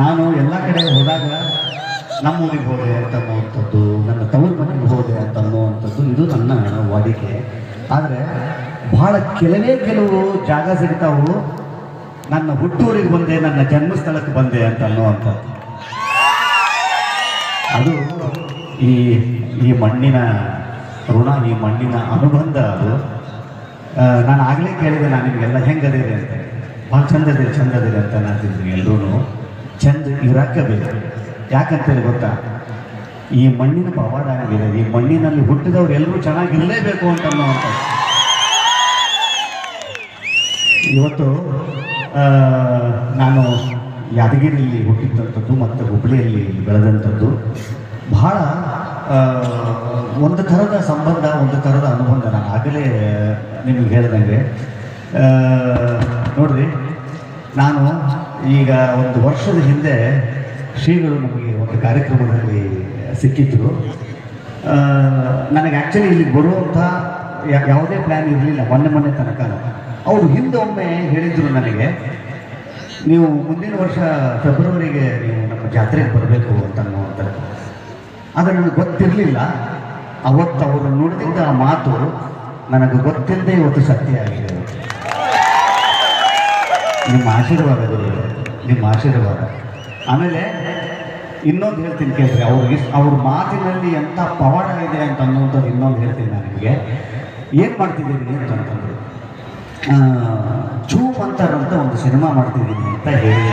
ನಾನು ಎಲ್ಲ ಕಡೆ ಹೋದಾಗ ನಮ್ಮ ಊರಿಗೆ ಹೋದೆ ಅಂತನ್ನುವಂಥದ್ದು, ನನ್ನ ತವರು ಮನೆಗೆ ಹೋದೆ ಅಂತ ಅನ್ನುವಂಥದ್ದು ಇದು ನನ್ನ ವಾಡಿಕೆ. ಆದರೆ ಬಹಳ ಕೆಲವೇ ಕೆಲವು ಜಾಗ ಸಿಗ್ತಾವು ನನ್ನ ಹುಟ್ಟೂರಿಗೆ ಬಂದೆ, ನನ್ನ ಜನ್ಮಸ್ಥಳಕ್ಕೆ ಬಂದೆ ಅಂತ ಅನ್ನುವಂಥದ್ದು ಅದು ಈ ಈ ಮಣ್ಣಿನ ಋಣ, ಈ ಮಣ್ಣಿನ ಅನುಬಂಧ ಅದು. ನಾನು ಆಗಲೇ ಕೇಳಿದೆ ನಾನು ನಿಮಗೆಲ್ಲ ಹೆಂಗದಿರಿ ಅಂತ. ಭಾಳ ಚಂದದಿರಿ ಚಂದದಿರಿ ಅಂತ ನಾನು ಎಲ್ಲರೂ ಚಂದ ಇರಕ್ಕೆ ಬೇಕು ಯಾಕಂತೇಳಿ ಗೊತ್ತಾ? ಈ ಮಣ್ಣಿನ ಪವಾಡ ಆಗಿದೆ ಈ ಮಣ್ಣಿನಲ್ಲಿ ಹುಟ್ಟಿದವ್ರು ಎಲ್ಲರೂ ಚೆನ್ನಾಗಿರಲೇಬೇಕು ಅಂತ ಅನ್ನುವಂಥ ಇವತ್ತು ನಾನು ಯಾದಗಿರಿಯಲ್ಲಿ ಹುಟ್ಟಿದಂಥದ್ದು ಮತ್ತು ಹುಬ್ಬಳ್ಳಿಯಲ್ಲಿ ಬೆಳೆದಂಥದ್ದು ಬಹಳ ಒಂದು ಥರದ ಸಂಬಂಧ, ಒಂದು ಥರದ ಅನುಬಂಧ ನಾನು ಆಗಲೇ ನಿಮಗೆ ಹೇಳ್ದಂಗೆ. ನೋಡ್ರಿ, ನಾನು ಈಗ ಒಂದು ವರ್ಷದ ಹಿಂದೆ ಶ್ರೀಗಳು ನಮಗೆ ಒಂದು ಕಾರ್ಯಕ್ರಮದಲ್ಲಿ ಸಿಕ್ಕಿದ್ರು. ನನಗೆ ಆ್ಯಕ್ಚುಲಿ ಇಲ್ಲಿ ಬರುವಂಥ ಯಾವುದೇ ಪ್ಲ್ಯಾನ್ ಇರಲಿಲ್ಲ, ಮೊನ್ನೆ ಮೊನ್ನೆ ತನಕ. ಅವರು ಹಿಂದೆ ಒಮ್ಮೆ ಹೇಳಿದರು ನನಗೆ, ನೀವು ಮುಂದಿನ ವರ್ಷ ಫೆಬ್ರವರಿಗೆ ನೀವು ನಮ್ಮ ಜಾತ್ರೆಗೆ ಬರಬೇಕು ಅಂತ ಅನ್ನುವಂಥದ್ದು ಆದರೆ ನನಗೆ ಗೊತ್ತಿರಲಿಲ್ಲ. ಅವತ್ತು ಅವರು ನುಡಿದಿದ್ದ ಆ ಮಾತು ನನಗೆ ಗೊತ್ತಿಲ್ಲದೆ ಇವತ್ತು ಸತ್ಯ ಆಗಿದೆ. ನಿಮ್ಮ ಆಶೀರ್ವಾದ ನಿಮ್ಮ ಆಶೀರ್ವಾದ. ಆಮೇಲೆ ಇನ್ನೊಂದು ಹೇಳ್ತೀನಿ ಕೇಳ್ರಿ ಅವ್ರಿಗೆ ಅವ್ರ ಮಾತಿನಲ್ಲಿ ಎಂಥ ಪವಾಡ ಇದೆ ಅಂತ ಅನ್ನೋಂಥದ್ದು ಇನ್ನೊಂದು ಹೇಳ್ತೀನಿ ನಾನು ನಿಮಗೆ. ಏನು ಮಾಡ್ತಿದ್ದೀನಿ ಅಂತಂತಂದ್ರು ಆ, ಚೂ ಮಂತರ್ ಅಂತ ಒಂದು ಸಿನಿಮಾ ಮಾಡ್ತಿದ್ದೀನಿ ಅಂತ ಹೇಳಿ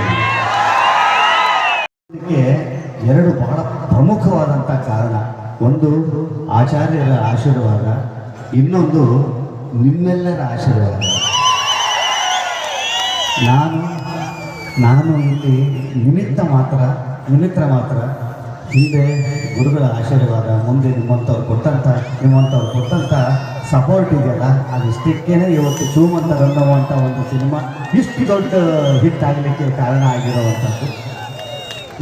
ಎರಡು ಬಹಳ ಪ್ರಮುಖವಾದಂಥ ಕಾರಣ. ಒಂದು ಆಚಾರ್ಯರ ಆಶೀರ್ವಾದ ಇನ್ನೊಂದು ನಿಮ್ಮೆಲ್ಲರ ಆಶೀರ್ವಾದ. ನಾನು ನಾನು ಇಲ್ಲಿ ನಿಮಿತ್ತ ಮಾತ್ರ ನಿಮಿತ್ತ ಮಾತ್ರ ಹಿಂದೆ ಗುರುಗಳ ಆಶೀರ್ವಾದ ಮುಂದೆ ನಿಮ್ಮಂಥವ್ರು ಕೊಟ್ಟಂಥ ನಿಮ್ಮಂಥವ್ರು ಕೊಟ್ಟಂಥ ಸಪೋರ್ಟ್ ಇದೆಯಲ್ಲ, ಅದಿಷ್ಟಕ್ಕೇನೆ ಇವತ್ತು ಶ್ರೀಮಂತ ಅನ್ನುವಂಥ ಒಂದು ಸಿನಿಮಾ ಇಷ್ಟು ದೊಡ್ಡ ಹಿಟ್ ಆಗಲಿಕ್ಕೆ ಕಾರಣ ಆಗಿರುವಂಥದ್ದು.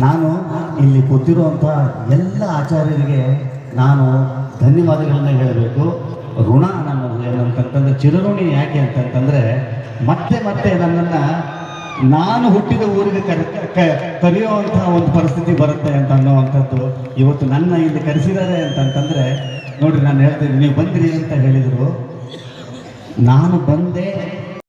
ನಾನು ಇಲ್ಲಿ ಕೂತಿರುವಂಥ ಎಲ್ಲ ಆಚಾರ್ಯರಿಗೆ ನಾನು ಧನ್ಯವಾದಗಳನ್ನ ಹೇಳಬೇಕು. ಋಣ ನನ್ನದು ಏನಂತಂತಂದ್ರೆ ಚಿರಋಣಿ ಯಾಕೆ ಅಂತಂತಂದರೆ ಮತ್ತೆ ಮತ್ತೆ ನನ್ನನ್ನು ನಾನು ಹುಟ್ಟಿದ ಊರಿಗೆ ಕರೆ ಕರೆಯುವಂತಹ ಒಂದು ಪರಿಸ್ಥಿತಿ ಬರುತ್ತೆ ಅಂತ ಅನ್ನೋವಂಥದ್ದು ಇವತ್ತು ನನ್ನ ಇಲ್ಲಿ ಕರೆಸಿದ್ದಾರೆ ಅಂತಂತಂದರೆ, ನೋಡ್ರಿ ನಾನು ಹೇಳ್ತೀನಿ, ನೀವು ಬಂದಿರಿ ಅಂತ ಹೇಳಿದರು. ನಾನು ಬಂದೆ